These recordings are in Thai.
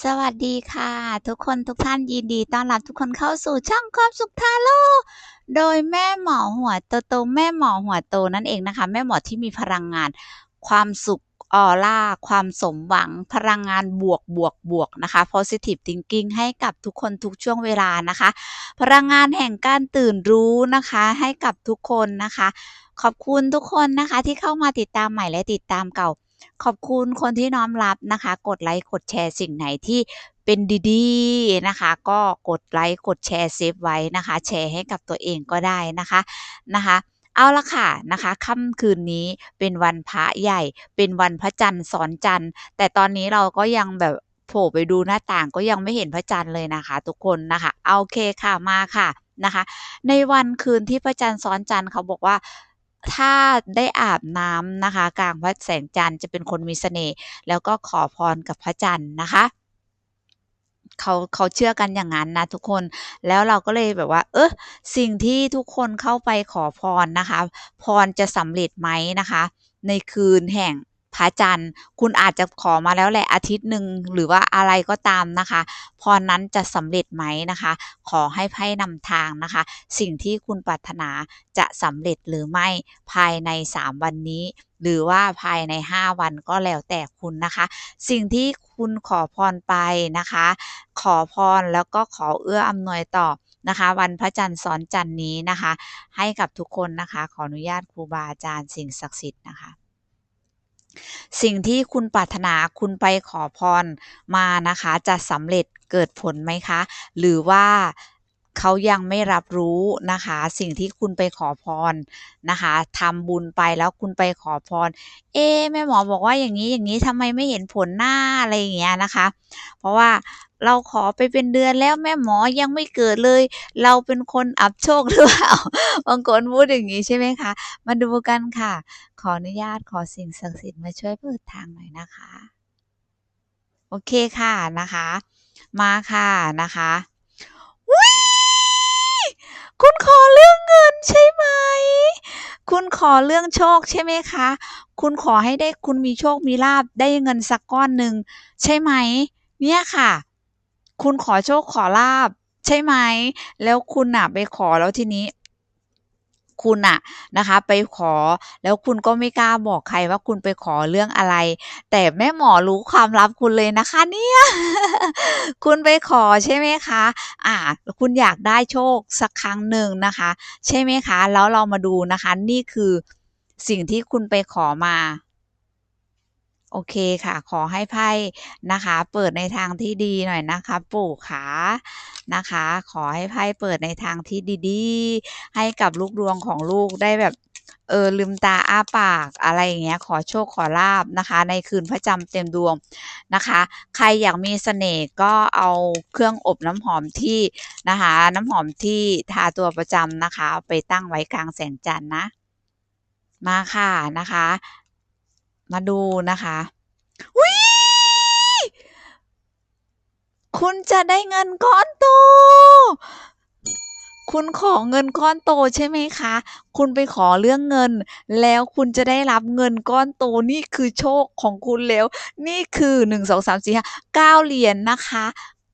สวัสดีค่ะ ทุกคนทุกท่านยินดีต้อนรับทุกคนเข้าสู่ช่องความสุขทาโร่โดยแม่หมอหัวโตโตแม่หมอหัวโตนั่นเองนะคะ แม่หมอที่มีพลังงาน ความสุขออร่า ความสมหวังพลังงานบวกบวกบวกนะคะ positive thinking ให้กับทุกคนทุกช่วงเวลานะคะ พลังงานแห่งการตื่นรู้นะคะ ให้กับทุกคนนะคะ ขอบคุณทุกคนนะคะที่เข้ามาติดตามใหม่และติดตามเก่า ขอบคุณคนที่น้อมรับนะคะ กดไลค์กดแชร์สิ่งไหนที่เป็นดีๆนะคะ ก็กดไลค์กดแชร์เซฟไว้นะคะ แชร์ให้กับตัวเองก็ได้นะคะนะคะเอาละค่ะนะคะค่ำคืนนี้เป็นวันพระใหญ่ เป็นวันพระจันทร์สอนจันทร์ แต่ตอนนี้เราก็ยังแบบโผล่ไปดูหน้าต่างก็ยังไม่เห็นพระจันทร์เลยนะคะ ทุกคนนะคะโอเคค่ะมาค่ะนะคะ ในวันคืนที่พระจันทร์ซ้อนจันทร์เขาบอกว่า ถ้าได้อาบน้ำนะคะ กลางพระแสงจันทร์จะเป็นคนมีเสน่ห์แล้วก็ขอพรกับพระจันทร์นะคะเขาเขาเชื่อกันอย่างนั้นนะทุกคนแล้วเราก็เลยแบบว่า เออสิ่งที่ทุกคนเข้าไปขอพรนะคะ พรจะสำเร็จไหมนะคะ ในคืนแห่ง พระจันทร์ คุณอาจจะขอมาแล้วแหละอาทิตย์หนึ่งหรือว่าอะไรก็ตามนะคะ พรนั้นจะสำเร็จไหมนะคะ ขอให้ไพ่นำทางนะคะ สิ่งที่คุณปรารถนาจะสำเร็จหรือไม่ภายใน 3 วันนี้ หรือว่าภายใน 5 วันก็แล้วแต่คุณนะคะ สิ่งที่คุณขอพรไปนะคะ ขอพรแล้วก็ขอเอื้ออำนวยต่อนะคะ วันพระจันทร์ซ้อนจันทร์นี้นะคะ ให้กับทุกคนนะคะ ขออนุญาตครูบาอาจารย์สิ่งศักดิ์สิทธิ์นะคะ สิ่งที่คุณปรารถนาคุณไปขอพรมานะคะ จะสำเร็จเกิดผลไหมคะ หรือว่าเขายังไม่รับรู้นะคะ สิ่งที่คุณไปขอพรนะคะทำบุญไปแล้วคุณไปขอพร เอ๊แม่หมอบอกว่าอย่างนี้อย่างนี้ทำไมไม่เห็นผลหน้าอะไรอย่างเงี้ยนะคะ เพราะว่า เราขอไปเป็นเดือนแล้วแม่หมอยังไม่เกิดเลย เราเป็นคนอับโชคหรือเปล่าบางคนพูดอย่างนี้ใช่ไหมคะ มาดูกันค่ะ ขออนุญาตขอสิ่งศักดิ์สิทธิ์มาช่วยเปิดทางหน่อยนะคะ โอเคค่ะนะคะ มาค่ะนะคะคุณขอเรื่องเงินใช่ไหม คุณขอเรื่องโชคใช่ไหมคะ คุณขอให้ได้คุณมีโชคมีลาบได้เงินสักก้อนหนึ่งใช่ไหม เนี่ยค่ะ คุณขอโชคขอลาบใช่ไหม แล้วคุณน่ะไปขอแล้วทีนี้ คุณน่ะนะคะ ไปขอแล้วคุณก็ไม่กล้าบอกใครว่าคุณไปขอเรื่องอะไร แต่แม่หมอรู้ความลับคุณเลยนะคะ เนี่ย คุณไปขอใช่ไหมคะ อ่า คุณอยากได้โชคสักครั้งหนึ่งนะคะ ใช่ไหมคะ แล้วเรามาดูนะคะ นี่คือสิ่งที่คุณไปขอมา โอเคค่ะ ขอให้ไพ่นะคะ เปิดในทางที่ดีหน่อยนะคะ ปู่ขานะคะ ขอให้ไพ่เปิดในทางที่ดีๆ ให้กับลูกดวงของลูกได้แบบเออลืมตาอ้าปากอะไรอย่างเงี้ยขอโชคขอลาบนะคะ ในคืนพระจันทร์เต็มดวงนะคะ ใครอยากมีเสน่ห์ก็เอาเครื่องอบน้ำหอมที่นะคะ น้ำหอมที่ทาตัวประจำนะคะ ไปตั้งไว้กลางแสงจันทร์นะ มาค่ะนะคะ มาดูนะคะอุ๊ยคุณจะได้เงินก้อนโต คุณขอเงินก้อนโตใช่ไหมคะ คุณไปขอเรื่องเงิน แล้วคุณจะได้รับเงินก้อนโตนี่คือโชคของคุณแล้ว นี่คือ1 2 3 4 5 9เก้าเหรียญนะคะ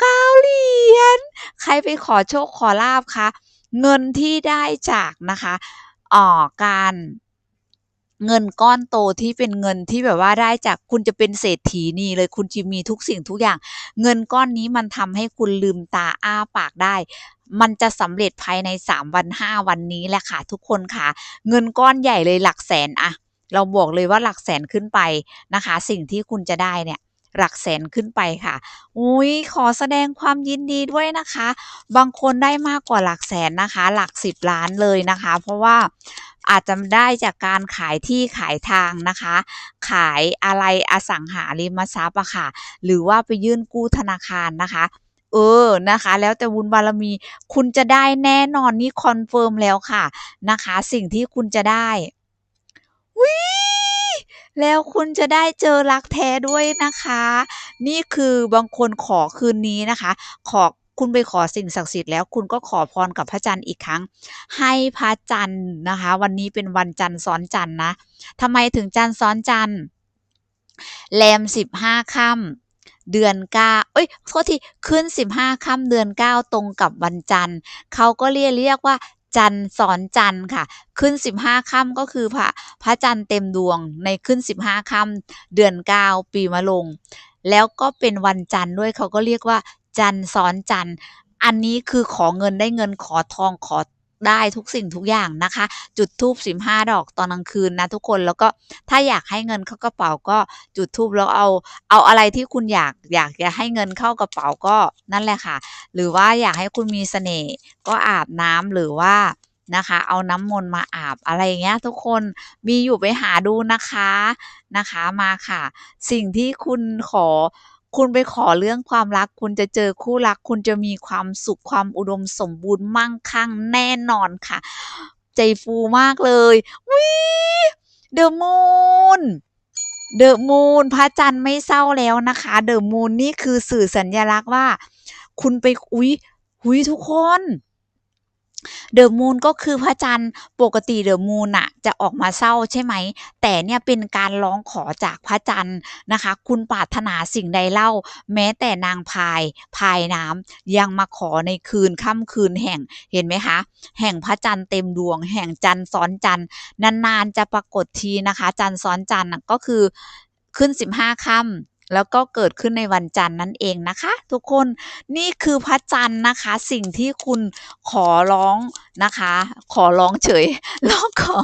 9เหรียญ ใครไปขอโชคขอลาบคะ เงินที่ได้จากนะคะออการ เงินก้อนโตที่เป็นเงินที่แบบว่าได้จากคุณจะเป็นเศรษฐีนี่เลยคุณจะมีทุกสิ่งทุกอย่าง เงินก้อนนี้มันทำให้คุณลืมตาอ้าปากได้ มันจะสำเร็จภายใน 3 วัน 5 วันนี้แหละค่ะทุกคนค่ะ เงินก้อนใหญ่เลยหลักแสนอะเราบอกเลยว่าหลักแสนขึ้นไปนะคะ สิ่งที่คุณจะได้เนี่ยหลักแสนขึ้นไปค่ะ อุ๊ยขอแสดงความยินดีด้วยนะคะ บางคนได้มากกว่าหลักแสนนะคะ หลัก10ล้านเลยนะคะ เพราะว่า อาจจะได้จากการขายที่ขายทางนะคะ ขายอะไรอสังหาริมทรัพย์อะค่ะ หรือว่าไปยื่นกู้ธนาคารนะคะเออ นะคะ แล้วแต่บุญบารมี คุณจะได้แน่นอนนี่คอนเฟิร์มแล้วค่ะ นะคะ สิ่งที่คุณจะได้อุ๊ยแล้วคุณจะได้เจอรักแท้ด้วยนะคะ นี่คือบางคนขอคืนนี้นะคะ ขอ คุณไปขอสิ่งศักดิ์สิทธิ์แล้วคุณก็ขอพรกับพระจันทร์อีกครั้ง ให้พระจันทร์นะคะ วันนี้เป็นวันจันทร์ซ้อนจันทร์นะทำไมถึงจันทร์ซ้อนจันทร์แรม15ค่ำเดือนเก้าเอ้ยโทษที ขึ้น15ค่ำเดือน9ตรงกับวันจันทร์ เขาก็เรียกเรียกว่า จันทร์ซ้อนจันทร์ค่ะ ขึ้น15ค่ำก็คือพระพระจันทร์เต็มดวงในขึ้น15ค่ำเดือน9ปีมะลง แล้วก็เป็นวันจันทร์ด้วยเขาก็เรียกว่าจันซ้อนจัน อันนี้คือขอเงินได้เงินขอทองขอได้ทุกสิ่งทุกอย่างนะคะ จุดธูป15ดอกตอนกลางคืนนะทุกคนแล้วก็ถ้าอยากให้เงินเข้ากระเป๋าก็จุดธูปแล้วเอาเอาอะไรที่คุณอยากอยากจะให้เงินเข้ากระเป๋าก็นั่นแหละค่ะ หรือว่าอยากให้คุณมีเสน่ห์ก็อาบน้ำหรือว่านะคะ เอาน้ำมนต์มาอาบอะไรอย่างเงี้ย ทุกคนมีอยู่ไปหาดูนะคะนะคะมาค่ะ สิ่งที่คุณขอ คุณไปขอเรื่องความรัก คุณจะเจอคู่รัก คุณจะมีความสุขความอุดมสมบูรณ์มั่งคั่งแน่นอนค่ะ ใจฟูมากเลยวิเดอะมูนเดอะมูนพระจันทร์ไม่เศร้าแล้วนะคะ เดอะมูนนี่คือสื่อสัญญลักษณ์ว่า คุณไปอุ๊ยหุยทุกคน เดอะมูนก็คือพระจันทร์ปกติเดอะมูนอะจะออกมาเศร้าใช่ไหม แต่เนี่ยเป็นการร้องขอจากพระจันทร์นะคะ คุณปรารถนาสิ่งใดเล่า แม้แต่นางพายพายน้ำยังมาขอในคืนค่ำคืนแห่งเห็นไหมคะ แห่งพระจันทร์เต็มดวง แห่งจันทร์ซ้อนจันทร์นานๆจะปรากฏทีนะคะ จันทร์ซ้อนจันทร์ก็คือขึ้น 15ค่ำ แล้วก็เกิดขึ้นในวันจันทร์นั่นเองนะคะ ทุกคนนี่คือพระจันทร์นะคะ สิ่งที่คุณขอร้องนะคะ ขอร้องเฉยร้องขอ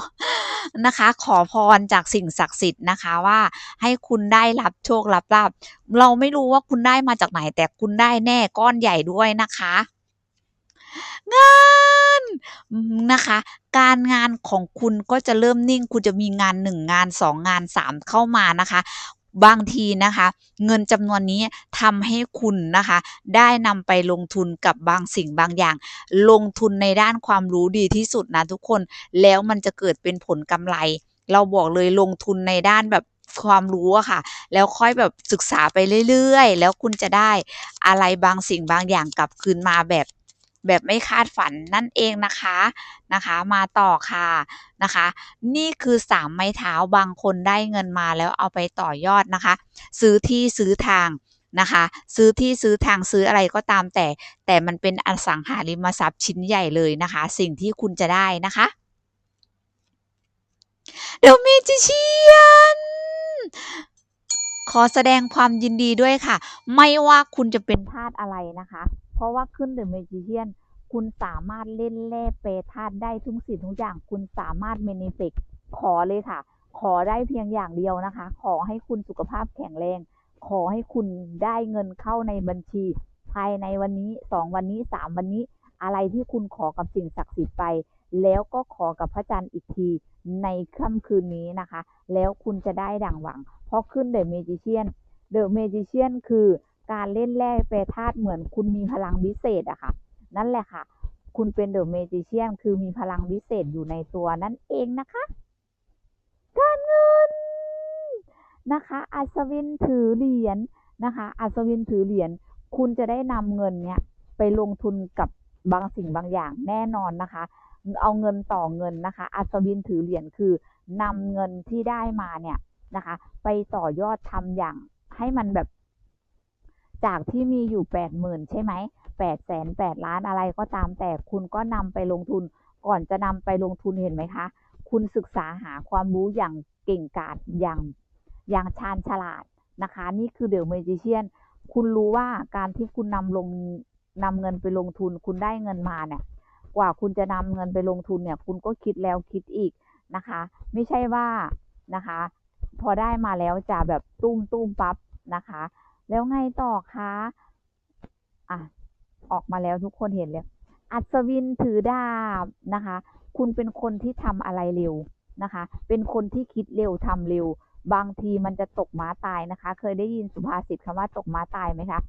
นะคะ ขอพรจากสิ่งศักดิ์สิทธิ์นะคะว่าให้คุณได้รับโชครับลาภเราไม่รู้ว่าคุณได้มาจากไหนแต่คุณได้แน่ก้อนใหญ่ด้วยนะคะงานนะคะ การงานของคุณก็จะเริ่มนิ่ง คุณจะมีงาน1งงาน2งงาน3เข้ามานะคะ บางทีนะคะ เงินจำนวนนี้ทำให้คุณนะคะ ได้นำไปลงทุนกับบางสิ่งบางอย่าง ลงทุนในด้านความรู้ดีที่สุดนะทุกคน แล้วมันจะเกิดเป็นผลกำไร เราบอกเลยลงทุนในด้านแบบความรู้อะค่ะ แล้วค่อยแบบศึกษาไปเรื่อยๆ แล้วคุณจะได้อะไรบางสิ่งบางอย่างกลับคืนมาแบบ แบบไม่คาดฝันนั่นเองนะคะนะคะ มาต่อค่ะนะคะ นี่คือสามไม้เท้าบางคนได้เงินมาแล้วเอาไปต่อยอดนะคะ ซื้อที่ซื้อทางนะคะ ซื้อที่ซื้อทางซื้ออะไรก็ตามแต่ แต่มันเป็นอสังหาริมทรัพย์ชิ้นใหญ่เลยนะคะ สิ่งที่คุณจะได้นะคะ The Magician ขอแสดงความยินดีด้วยค่ะ ไม่ว่าคุณจะเป็นธาตุอะไรนะคะ เพราะว่าขึ้น The Magician คุณสามารถเล่นแร่เปธาตุได้ทุกสิ่งทุกอย่าง คุณสามารถ manifest ขอเลยค่ะ ขอได้เพียงอย่างเดียวนะคะ ขอให้คุณสุขภาพแข็งแรง ขอให้คุณได้เงินเข้าในบัญชี ภายในวันนี้2วันนี้3วันนี้ อะไรที่คุณขอกับสิ่งศักดิ์สิทธิ์ไป แล้วก็ขอกับพระจันทร์อีกทีในค่ำคืนนี้นะคะ แล้วคุณจะได้ดังหวัง เพราะขึ้นเดอะเมจิเชียนเดอะเมจิเชียนคือ การเล่นแร่แปรธาตุเหมือนคุณมีพลังวิเศษอะค่ะ นั่นแหละค่ะ คุณเป็นเดอะเมจิเชียนคือมีพลังวิเศษอยู่ในตัวนั่นเองนะคะ การเงินนะคะ อัศวินถือเหรียญนะคะ อัศวินถือเหรียญคุณจะได้นำเงินเนี้ยไปลงทุนกับบางสิ่งบางอย่างแน่นอนนะคะ เอาเงินต่อเงินนะคะ อัศวินถือเหรียญคือนำเงินที่ได้มาเนี่ยนะคะ ไปต่อยอดทำอย่างให้มันแบบ จากที่มีอยู่แปดหมื่นใช่ไหมแปดแสนแปดล้านอะไรก็ตามแต่คุณก็นำไปลงทุน ก่อนจะนำไปลงทุนเห็นไหมคะ คุณศึกษาหาความรู้อย่างเก่งกาจอย่างอย่างชาญฉลาดนะคะ นี่คือเดอะเมจิเชียน คุณรู้ว่าการที่คุณนำลงนำเงินไปลงทุน คุณได้เงินมาเนี่ย กว่าคุณจะนำเงินไปลงทุนเนี่ย คุณก็คิดแล้วคิดอีกนะคะ ไม่ใช่ว่านะคะ พอได้มาแล้วจะแบบตุ้มตุ้มปั๊บนะคะ แล้วไงต่อคะอะออกมาแล้วทุกคนเห็นเลยอัศวินถือดาบนะคะ คุณเป็นคนที่ทำอะไรเร็วนะคะ เป็นคนที่คิดเร็วทำเร็ว บางทีมันจะตกม้าตายนะคะ เคยได้ยินสุภาษิตคำว่าตกม้าตายไหมคะ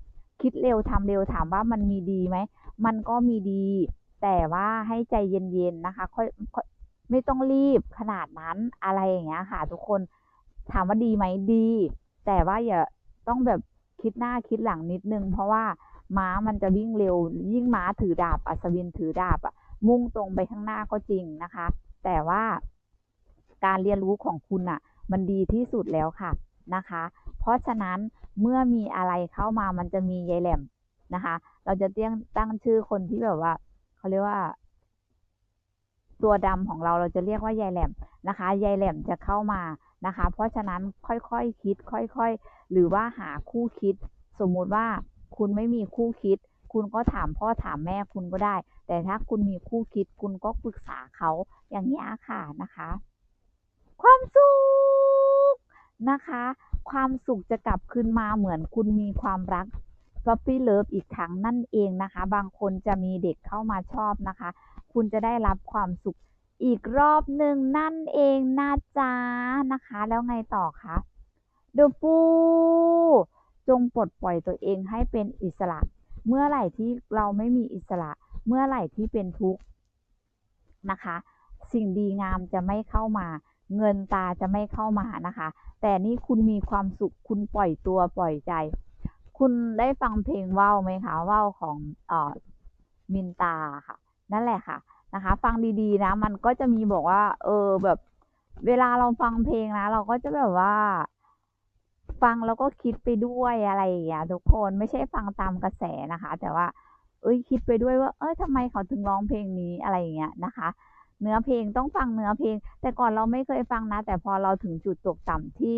คิดเร็วทำเร็วถามว่ามันมีดีไหม มันก็มีดี แต่ว่าให้ใจเย็นๆนะคะ ค่อยไม่ต้องรีบขนาดนั้นอะไรอย่างเงี้ยค่ะ ทุกคนถามว่าดีไหมดี แต่ว่าอย่าต้องแบบ คิดหน้าคิดหลังนิดนึง เพราะว่าม้ามันจะวิ่งเร็ว ยิ่งม้าถือดาบ อัศวินถือดาบอะมุ่งตรงไปข้างหน้าก็จริงนะคะ แต่ว่าการเรียนรู้ของคุณอะมันดีที่สุดแล้วค่ะนะคะ เพราะฉะนั้นเมื่อมีอะไรเข้ามามันจะมียายแหลมนะคะ เราจะเตี้ยงตั้งชื่อคนที่แบบว่าเขาเรียกว่า ตัวดำของเราเราจะเรียกว่ายายแหลมนะคะ ยายแหลมจะเข้ามานะคะ เพราะฉะนั้นค่อยๆคคิด ค่อยๆ หรือว่าหาคู่คิด สมมุติว่าคุณไม่มีคู่คิด คุณก็ถามพ่อถามแม่คุณก็ได้ แต่ถ้าคุณมีคู่คิด คุณก็ปรึกษาเขาอย่างนี้ค่ะนะคะ ความสุขนะคะ ความสุขจะกลับคืนมาเหมือนคุณมีความรัก p อ p ปี้เลิฟอีกครั้งนั่นเองนะคะ บางคนจะมีเด็กเข้ามาชอบนะคะ คุณจะได้รับความสุขอีกรอบหนึ่งนั่นเองนะจ๊ะนะคะ แล้วไงต่อคะ ดปูจงปลดปล่อยตัวเองให้เป็นอิสระ เมื่อไหร่ที่เราไม่มีอิสระ เมื่อไหร่ที่เป็นทุกข์นะคะ สิ่งดีงามจะไม่เข้ามา เงินตาจะไม่เข้ามานะคะ แต่นี่คุณมีความสุขคุณปล่อยตัวปล่อยใจ คุณได้ฟังเพลงว่าวไหมคะว่าวของออมินตาค่ะ นั่นแหละค่ะนะคะ ฟังดีๆนะ มันก็จะมีบอกว่า เออแบบ เวลาเราฟังเพลงนะ เราก็จะแบบว่า ฟังแล้วก็คิดไปด้วยอะไรอย่างเงี้ยทุกคนไม่ใช่ฟังตามกระแสนะคะ แต่ว่า เอ้ยคิดไปด้วยว่า เอ้ยทำไมเขาถึงร้องเพลงนี้อะไรอย่างเงี้ยนะคะ เนื้อเพลงต้องฟังเนื้อเพลง แต่ก่อนเราไม่เคยฟังนะ แต่พอเราถึงจุดตกต่ำที่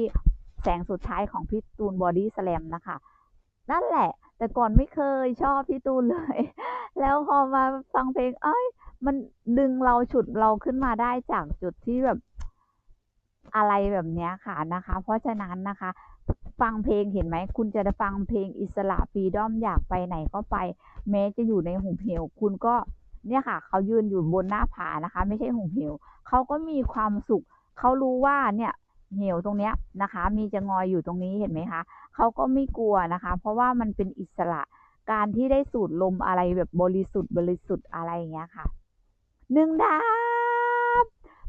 แสงสุดท้ายของพี่ตูนบอดี้สแลมนะคะนั่นแหละ แต่ก่อนไม่เคยชอบพี่ตูนเลย แล้วพอมาฟังเพลง เอ้ย มันดึงเราฉุดเราขึ้นมาได้จากจุดที่แบบอะไรแบบนี้ค่ะนะคะ เพราะฉะนั้นนะคะ ฟังเพลงเห็นไหม คุณจะได้ฟังเพลงอิสระฟรีดอมอยากไปไหนก็ไป แม้จะอยู่ในหุบเหว คุณก็เนี่ยค่ะ เขายืนอยู่บนหน้าผานะคะ ไม่ใช่หุบเหว เขาก็มีความสุข เขารู้ว่าเนี่ยเหวตรงเนี้ยนะคะ มีจะงอยอยู่ตรงนี้เห็นไหมคะเขาก็ไม่กลัวนะคะ เพราะว่ามันเป็นอิสระการที่ได้สูดลมอะไรแบบบริสุทธิ์บริสุทธิ์อะไรอย่างเงี้ยค่ะหนึ่งดาบ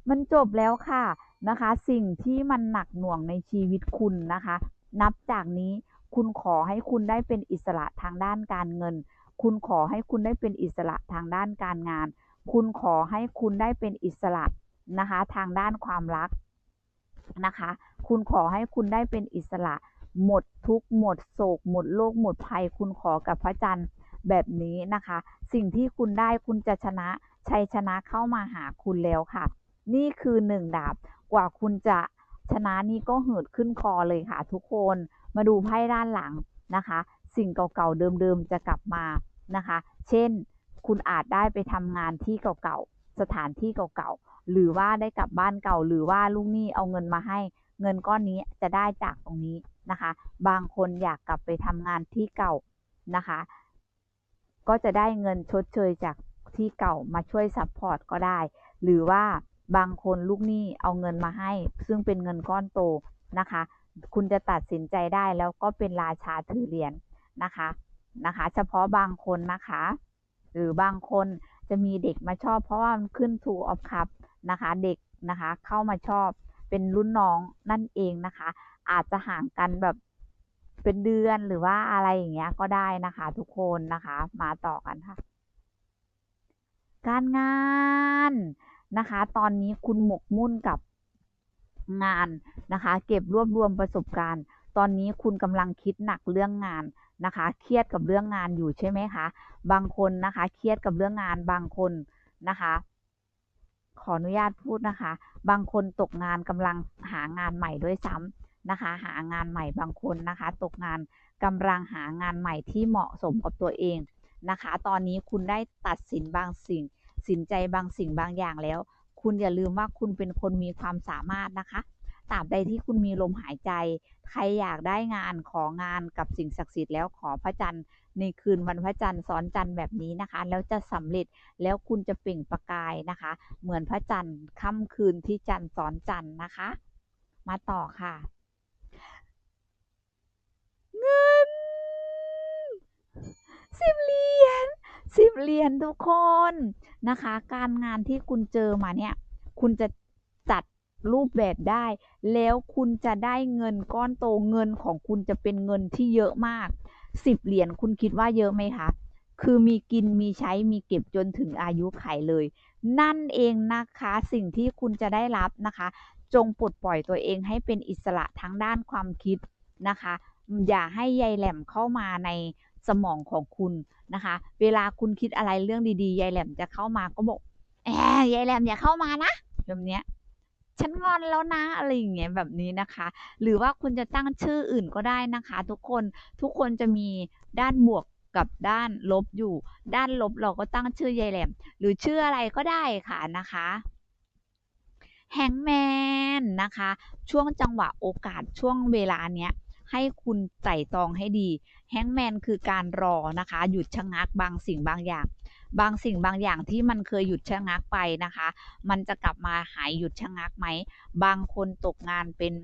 มันจบแล้วค่ะ นะคะ สิ่งที่มันหนักหน่วงในชีวิตคุณนะคะ นับจากนี้คุณขอให้คุณได้เป็นอิสระทางด้านการเงิน คุณขอให้คุณได้เป็นอิสระทางด้านการงาน คุณขอให้คุณได้เป็นอิสระนะคะ ทางด้านความรักนะคะ คุณขอให้คุณได้เป็นอิสระ หมดทุกหมดโศก หมดโรคหมดภัย คุณขอกับพระจันทร์แบบนี้นะคะ สิ่งที่คุณได้คุณจะชนะชัยชนะเข้ามาหาคุณแล้วค่ะ นี่คือหนึ่งดาบ กว่าคุณจะชนะนี่ก็เหิดขึ้นคอเลยค่ะ ทุกคนมาดูไพ่ด้านหลังนะคะ สิ่งเก่าๆเดิมๆจะกลับมานะคะ เช่น คุณอาจได้ไปทำงานที่เก่าๆสถานที่เก่าๆหรือว่าได้กลับบ้านเก่า หรือว่าลูกหนี้เอาเงินมาให้ เงินก้อนนี้จะได้จากตรงนี้นะคะ บางคนอยากกลับไปทำงานที่เก่านะคะ ก็จะได้เงินชดเชยจากที่เก่ามาช่วยซัพพอร์ตก็ได้ หรือว่า บางคนลูกหนี้เอาเงินมาให้ ซึ่งเป็นเงินก้อนโตนะคะ คุณจะตัดสินใจได้แล้วก็เป็นราชาถือเหรียญนะคะนะคะ เฉพาะบางคนนะคะ หรือบางคนจะมีเด็กมาชอบเพราะว่ามันขึ้นทูออฟคัพนะคะ เด็กนะคะเข้ามาชอบเป็นรุ่นน้องนั่นเองนะคะ อาจจะห่างกันแบบเป็นเดือนหรือว่าอะไรอย่างเงี้ยก็ได้นะคะ ทุกคนนะคะ มาต่อกันค่ะ การงาน นะคะ ตอนนี้คุณหมกมุ่นกับงานนะคะ เก็บรวบรวมประสบการณ์ ตอนนี้คุณกำลังคิดหนักเรื่องงานนะคะ เครียดกับเรื่องงานอยู่ใช่ไหมคะ บางคนนะคะ เครียดกับเรื่องงานบางคนนะคะ ขออนุญาตพูดนะคะ บางคนตกงานกำลังหางานใหม่ด้วยซ้ำนะคะ หางานใหม่บางคนนะคะ ตกงานกำลังหางานใหม่ที่เหมาะสมกับตัวเองนะคะ ตอนนี้คุณได้ตัดสินบางสิ่ง สินใจบางสิ่งบางอย่างแล้ว คุณอย่าลืมว่าคุณเป็นคนมีความสามารถนะคะตราบใดที่คุณมีลมหายใจ ใครอยากได้งานของานกับสิ่งศักดิ์สิทธิ์แล้วขอพระจันทร์ในคืนวันพระจันทร์ซ้อนจันทร์แบบนี้นะคะ แล้วจะสำเร็จแล้วคุณจะเปล่งประกายนะคะ เหมือนพระจันทร์ค่ำคืนที่จันทร์ซ้อนจันทร์นะคะ มาต่อค่ะ เงินสิบเหรียญ สิบเหรียญทุกคนนะคะ การงานที่คุณเจอมาเนี่ย คุณจะจัดรูปแบบได้ แล้วคุณจะได้เงินก้อนโตเงินของคุณจะเป็นเงินที่เยอะมากสิบเหรียญคุณคิดว่าเยอะไหมคะ คือมีกินมีใช้มีเก็บจนถึงอายุไขเลย นั่นเองนะคะสิ่งที่คุณจะได้รับนะคะ จงปลดปล่อยตัวเองให้เป็นอิสระทั้งด้านความคิดนะคะ อย่าให้ยายแหลมเข้ามาใน สมองของคุณนะคะ เวลาคุณคิดอะไรเรื่องดีๆยายแหลมจะเข้ามาก็บอกแหมยายแหลมอย่าเข้ามานะแบบเนี้ยฉันงอนแล้วนะอะไรอย่างเงี้ยแบบนี้นะคะ หรือว่าคุณจะตั้งชื่ออื่นก็ได้นะคะ ทุกคนทุกคนจะมีด้านบวกกับด้านลบอยู่ ด้านลบเราก็ตั้งชื่อยายแหลม หรือชื่ออะไรก็ได้ค่ะนะคะแฮงแมนนะคะ ช่วงจังหวะโอกาสช่วงเวลาเนี้ยให้คุณไต่ตองให้ดี แฮงแมนคือการรอนะคะ หยุดชะงักบางสิ่งบางอย่าง บางสิ่งบางอย่างที่มันเคยหยุดชะงักไปนะคะ มันจะกลับมาหายหยุดชะงักไหม บางคนตกงานเป็น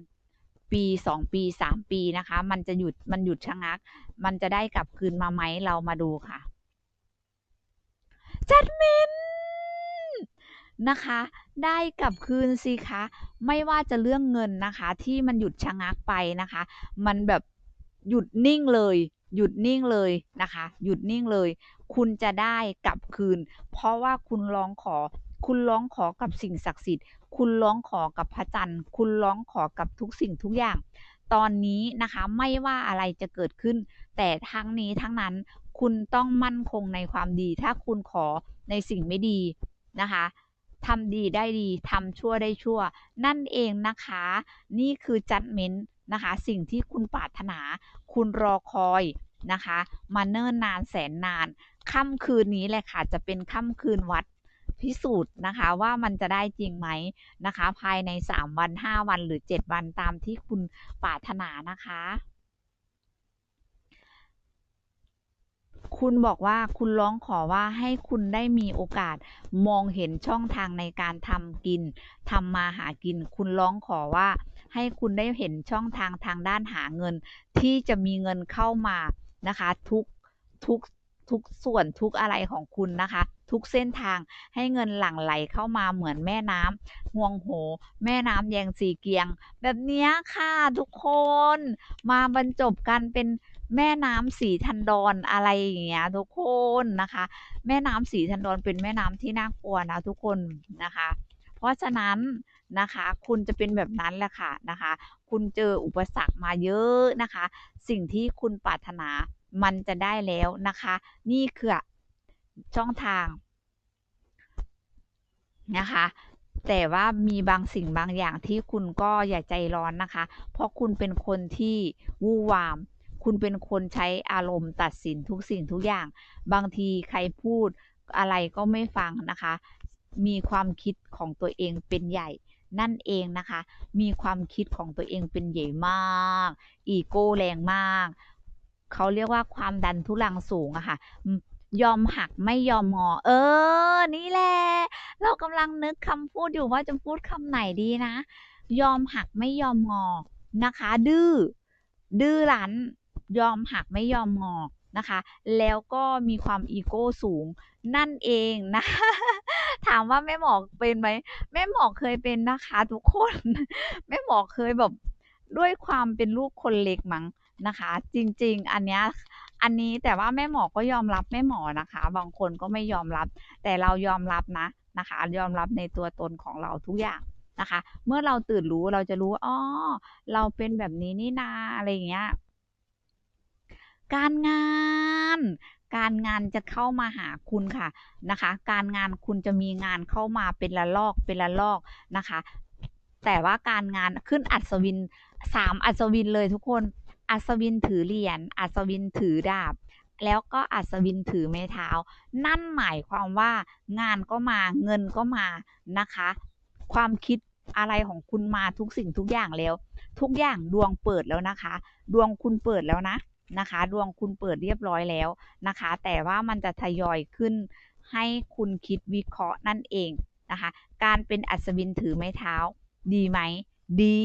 ปี 2 ปี 3 ปีนะคะ มันจะหยุดมันหยุดชะงัก มันจะได้กลับคืนมาไหมเรามาดูค่ะ จัดมินนะคะ ได้กลับคืนสิคะ ไม่ว่าจะเรื่องเงินนะคะ ที่มันหยุดชะงักไปนะคะ มันแบบหยุดนิ่งเลย หยุดนิ่งเลยนะคะ หยุดนิ่งเลย คุณจะได้กลับคืน เพราะว่าคุณร้องขอ คุณร้องขอกับสิ่งศักดิ์สิทธิ์ คุณร้องขอกับพระจันทร์ คุณร้องขอกับทุกสิ่งทุกอย่าง ตอนนี้นะคะไม่ว่าอะไรจะเกิดขึ้น แต่ทั้งนี้ทั้งนั้นคุณต้องมั่นคงในความดี ถ้าคุณขอในสิ่งไม่ดีนะคะทำดีได้ดีทำชั่วได้ชั่ว นั่นเองนะคะ นี่คือจัดเมนนะคะ สิ่งที่คุณปรารถนา คุณรอคอย นะคะมาเนิ่นนานแสนนานค่ำคืนนี้แหละค่ะจะเป็นค่ำคืนวัดพิสูจน์นะคะว่ามันจะได้จริงไหมนะคะ ภายใน 3 วัน 5 วันหรือ 7 วันตามที่คุณปรารถนานะคะ คุณบอกว่าคุณร้องขอว่าให้คุณได้มีโอกาสมองเห็นช่องทางในการทำกินทำมาหากิน คุณร้องขอว่าให้คุณได้เห็นช่องทางทางด้านหาเงิน ที่จะมีเงินเข้ามา นะคะ ทุกทุกทุกส่วนทุกอะไรของคุณนะคะ ทุกเส้นทางให้เงินหลั่งไหลเข้ามาเหมือนแม่น้ำห่วงโห แม่น้ำแยงสีเกียง แบบนี้ค่ะทุกคน มาบรรจบกันเป็นแม่น้ำสีทันดอนอะไรอย่างเงี้ยทุกคนนะคะ แม่น้ำสีทันดอนเป็นแม่น้ำที่น่ากลัวนะทุกคนนะคะ เพราะฉะนั้น นะคะ คุณจะเป็นแบบนั้นแหละค่ะนะคะ คุณเจออุปสรรคมาเยอะนะคะ สิ่งที่คุณปรารถนามันจะได้แล้วนะคะ นี่คือช่องทางนะคะ แต่ว่ามีบางสิ่งบางอย่างที่คุณก็อย่าใจร้อนนะคะ เพราะคุณเป็นคนที่วู่วาม คุณเป็นคนใช้อารมณ์ตัดสินทุกสิ่งทุกอย่าง บางทีใครพูดอะไรก็ไม่ฟังนะคะ มีความคิดของตัวเองเป็นใหญ่ นั่นเองนะคะ มีความคิดของตัวเองเป็นใหญ่มาก อีโก้แรงมาก เขาเรียกว่าความดันทุลังสูงอะค่ะยอมหักไม่ยอมงอ เออ นี่แหละ เรากำลังนึกคำพูดอยู่ว่าจะพูดคำไหนดีนะ ยอมหักไม่ยอมงอ นะคะ ดื้อ ดื้อรั้น ยอมหักไม่ยอมงอนะคะ แล้วก็มีความอีโก้สูงนั่นเองนะ ถามว่าแม่หมอเป็นไหมแม่หมอเคยเป็นนะคะทุกคน แม่หมอเคยแบบด้วยความเป็นลูกคนเล็กมั้งนะคะ จริง ๆ อันเนี้ยอันนี้แต่ว่าแม่หมอก็ยอมรับแม่หมอนะคะ บางคนก็ไม่ยอมรับ แต่เรายอมรับนะนะคะ ยอมรับในตัวตนของเราทุกอย่างนะคะ เมื่อเราตื่นรู้เราจะรู้อ๋อเราเป็นแบบนี้นี่นาอะไรอย่างเงี้ยการงาน การงานจะเข้ามาหาคุณค่ะนะคะ การงานคุณจะมีงานเข้ามาเป็นละลอกเป็นละลอกนะคะ แต่ว่าการงานขึ้นอัศวินสามอัศวินเลยทุกคน อัศวินถือเหรียญอัศวินถือดาบ แล้วก็อัศวินถือไม้เท้า นั่นหมายความว่างานก็มาเงินก็มานะคะ ความคิดอะไรของคุณมาทุกสิ่งทุกอย่างแล้ว ทุกอย่างดวงเปิดแล้วนะคะ ดวงคุณเปิดแล้วนะ นะคะ ดวงคุณเปิดเรียบร้อยแล้วนะคะ แต่ว่ามันจะทยอยขึ้นให้คุณคิดวิเคราะห์นั่นเองนะคะ การเป็นอัศวินถือไม้เท้า ดีไหม ดี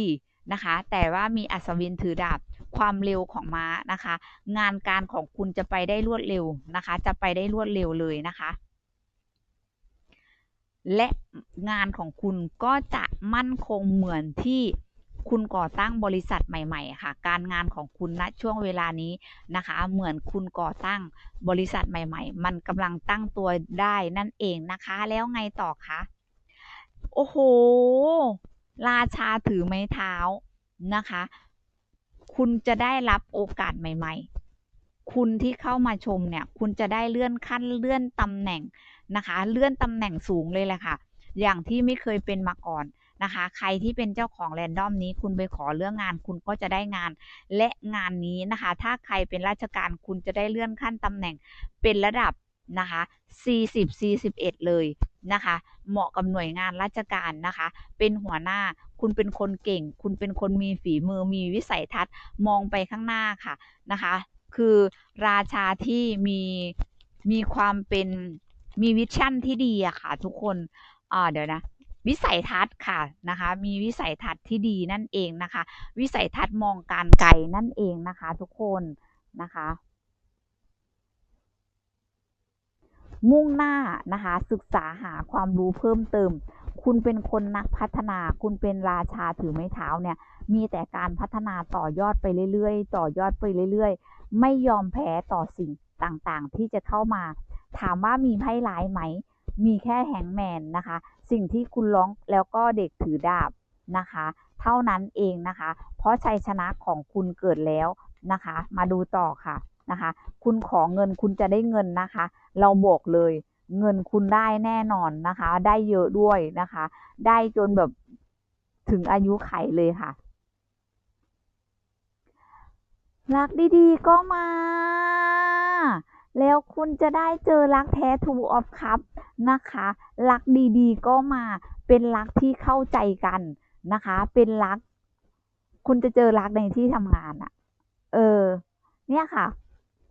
นะคะ แต่ว่ามีอัศวินถือดาบความเร็วของม้านะคะ งานการของคุณจะไปได้รวดเร็วนะคะ จะไปได้รวดเร็วเลยนะคะ และงานของคุณก็จะมั่นคงเหมือนที่ คุณก่อตั้งบริษัทใหม่ ๆ ค่ะ การงานของคุณณช่วงเวลานี้นะคะ เหมือนคุณก่อตั้งบริษัทใหม่ ๆ มันกำลังตั้งตัวได้นั่นเองนะคะ แล้วไงต่อคะโอ้โห ราชาถือไม้เท้านะคะ คุณจะได้รับโอกาสใหม่ ๆ คุณที่เข้ามาชมเนี่ย คุณจะได้เลื่อนขั้นเลื่อนตำแหน่งนะคะ เลื่อนตำแหน่งสูงเลยแหละค่ะ อย่างที่ไม่เคยเป็นมาก่อน นะคะ ใครที่เป็นเจ้าของแรนดอมนี้คุณไปขอเรื่องงานคุณก็จะได้งาน และงานนี้นะคะ ถ้าใครเป็นราชการคุณจะได้เลื่อนขั้นตำแหน่งเป็นระดับนะคะ 40 41 เลยนะคะ เหมาะกับหน่วยงานราชการนะคะ เป็นหัวหน้า คุณเป็นคนเก่ง คุณเป็นคนมีฝีมือ มีวิสัยทัศน์ มองไปข้างหน้าค่ะนะคะ คือราชาที่มีมีความเป็นมีวิชั่นที่ดีอะค่ะทุกคน อ่าเดี๋ยวนะ วิสัยทัศน์ค่ะนะคะ มีวิสัยทัศน์ที่ดีนั่นเองนะคะ วิสัยทัศน์มองการไกลนั่นเองนะคะ ทุกคนนะคะ มุ่งหน้านะคะ ศึกษาหาความรู้เพิ่มเติม คุณเป็นคนนักพัฒนา คุณเป็นราชาถือไม้เท้าเนี่ย มีแต่การพัฒนาต่อยอดไปเรื่อยๆ ต่อยอดไปเรื่อยๆ ไม่ยอมแพ้ต่อสิ่งต่างๆ ที่จะเข้ามา ถามว่ามีไพ่ร้ายไหม มีแค่แฮงแมนนะคะ สิ่งที่คุณร้องแล้วก็เด็กถือดาบนะคะ เท่านั้นเองนะคะ เพราะชัยชนะของคุณเกิดแล้วนะคะ มาดูต่อค่ะนะคะ คุณขอเงินคุณจะได้เงินนะคะ เราบอกเลยเงินคุณได้แน่นอนนะคะ ได้เยอะด้วยนะคะ ได้จนแบบถึงอายุไขเลยค่ะ รักดีๆก็มา แล้วคุณจะได้เจอรักแท้ทูออฟคัพนะคะ รักดีๆ ก็มาเป็นรักที่เข้าใจกันนะคะ เป็นรัก คุณจะเจอรักในที่ทำงานอะเออ เนี่ยค่ะ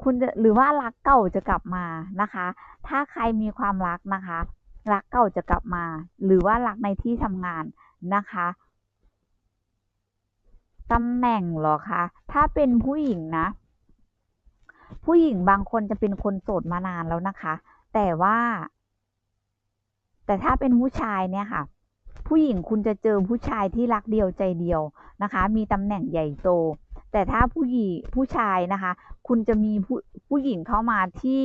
คุณจะหรือว่ารักเก่าจะกลับมานะคะ ถ้าใครมีความรักนะคะ รักเก่าจะกลับมา หรือว่ารักในที่ทำงานนะคะตำแหน่งหรอคะ ถ้าเป็นผู้หญิงนะ ผู้หญิงบางคนจะเป็นคนโสดมานานแล้วนะคะ แต่ว่า แต่ถ้าเป็นผู้ชายเนี่ยค่ะ ผู้หญิงคุณจะเจอผู้ชายที่รักเดียวใจเดียวนะคะ มีตำแหน่งใหญ่โต แต่ถ้าผู้หญิงผู้ชายนะคะ คุณจะมีผู้ผู้หญิงเข้ามาที่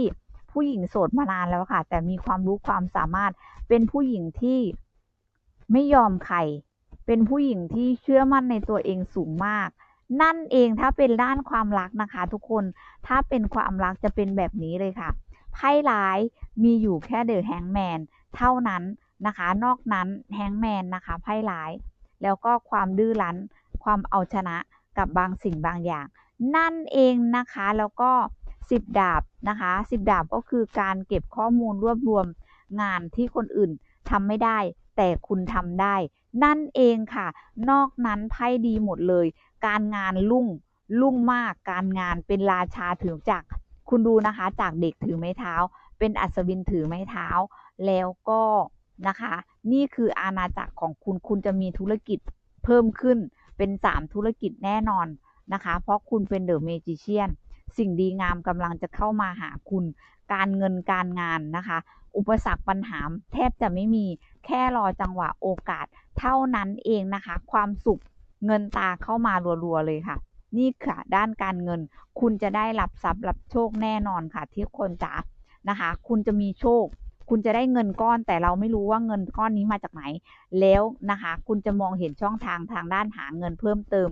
ผู้หญิงโสดมานานแล้วค่ะ แต่มีความรู้ความสามารถเป็นผู้หญิงที่ไม่ยอมใคร เป็นผู้หญิงที่เชื่อมั่นในตัวเองสูงมาก นั่นเองถ้าเป็นด้านความรักนะคะ ทุกคนถ้าเป็นความรักจะเป็นแบบนี้เลยค่ะไพ่ร้ายมีอยู่แค่เดอะแฮงแมนเท่านั้นนะคะ นอกนั้นแฮงแมนนะคะไพ่ร้าย แล้วก็ความดื้อรั้น ความเอาชนะกับบางสิ่งบางอย่าง นั่นเองนะคะแล้วก็สิบดาบนะคะสิบดาบก็คือการเก็บข้อมูลรวบรวมงานที่คนอื่นทำไม่ได้ แต่คุณทำได้ นั่นเองค่ะ นอกนั้นไพ่ดีหมดเลย การงานรุ่งรุ่งมากการงานเป็นราชาถือจากคุณดูนะคะจากเด็กถือไม้เท้า เป็นอัศวินถือไม้เท้า แล้วก็นะคะ นี่คืออาณาจักรของคุณคุณจะมีธุรกิจเพิ่มขึ้นเป็นสามธุรกิจแน่นอนนะคะ เพราะคุณเป็นเดอะเมจิเชียนสิ่งดีงามกำลังจะเข้ามาหาคุณ การเงินการงานนะคะ อุปสรรคปัญหาแทบจะไม่มีแค่รอจังหวะโอกาสเท่านั้นเองนะคะ ความสุข เงินตาเข้ามารัวๆเลยค่ะ นี่ค่ะ ด้านการเงิน คุณจะได้รับทรัพย์รับโชคแน่นอนค่ะที่คนจ๋านะคะ คุณจะมีโชค คุณจะได้เงินก้อนแต่เราไม่รู้ว่าเงินก้อนนี้มาจากไหน แล้วนะคะ คุณจะมองเห็นช่องทางทางด้านหาเงินเพิ่มเติม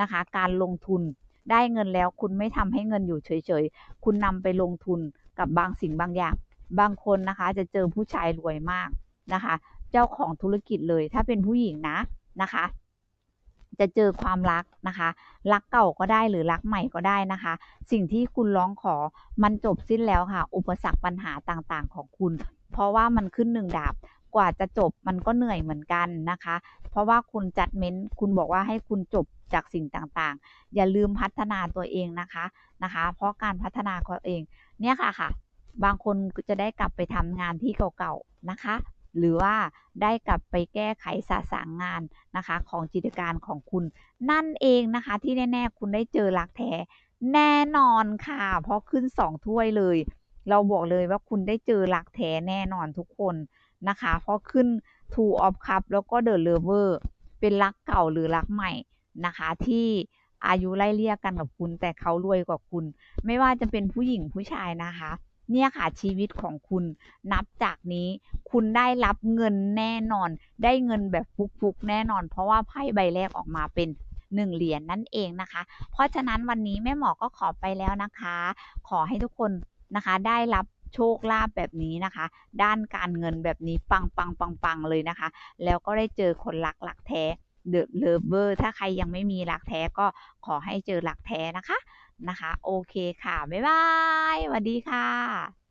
นะคะ การลงทุนได้เงินแล้วคุณไม่ทำให้เงินอยู่เฉยๆ คุณนำไปลงทุนกับบางสิ่งบางอย่าง บางคนนะคะจะเจอผู้ชายรวยมากนะคะ เจ้าของธุรกิจเลยถ้าเป็นผู้หญิงนะนะคะ จะเจอความรักนะคะ รักเก่าก็ได้หรือรักใหม่ก็ได้นะคะ สิ่งที่คุณร้องขอมันจบสิ้นแล้วค่ะ อุปสรรคปัญหาต่างๆ ของคุณ เพราะว่ามันขึ้นหนึ่งดาบกว่าจะจบมันก็เหนื่อยเหมือนกันนะคะ เพราะว่าคุณจัดเม้นคุณบอกว่าให้คุณจบจากสิ่งต่างๆ อย่าลืมพัฒนาตัวเองนะคะนะคะ เพราะการพัฒนาตัวเองเนี่ยค่ะค่ะ บางคนจะได้กลับไปทำงานที่เก่าๆนะคะ หรือว่าได้กลับไปแก้ไขสาสางงานนะคะ ของจิตการของคุณ นั่นเองนะคะที่แน่ ๆ คุณได้เจอรักแท้แน่นอนค่ะ เพราะขึ้นสองถ้วยเลย เราบอกเลยว่าคุณได้เจอรักแท้แน่นอนทุกคนนะคะ เพราะขึ้น Two of Cup แล้วก็ The Lover เป็นรักเก่าหรือรักใหม่นะคะ ที่อายุไล่เลี่ยกันกับคุณ แต่เขารวยกว่าคุณ ไม่ว่าจะเป็นผู้หญิงผู้ชายนะคะ เนี่ยค่ะชีวิตของคุณนับจากนี้คุณได้รับเงินแน่นอน ได้เงินแบบฟุกๆแน่นอน เพราะว่าไพ่ใบแรกออกมาเป็น1เหรียญนั่นเองนะคะ เพราะฉะนั้นวันนี้แม่หมอก็ขอไปแล้วนะคะ ขอให้ทุกคนนะคะได้รับโชคลาภแบบนี้นะคะ ด้านการเงินแบบนี้ปังปังปังปังเลยนะคะ แล้วก็ได้เจอคนรักหลักแท้ The Lover ถ้าใครยังไม่มีรักแท้ก็ขอให้เจอรักแท้นะคะ นะคะ โอเคค่ะ บ๊ายบายสวัสดีค่ะ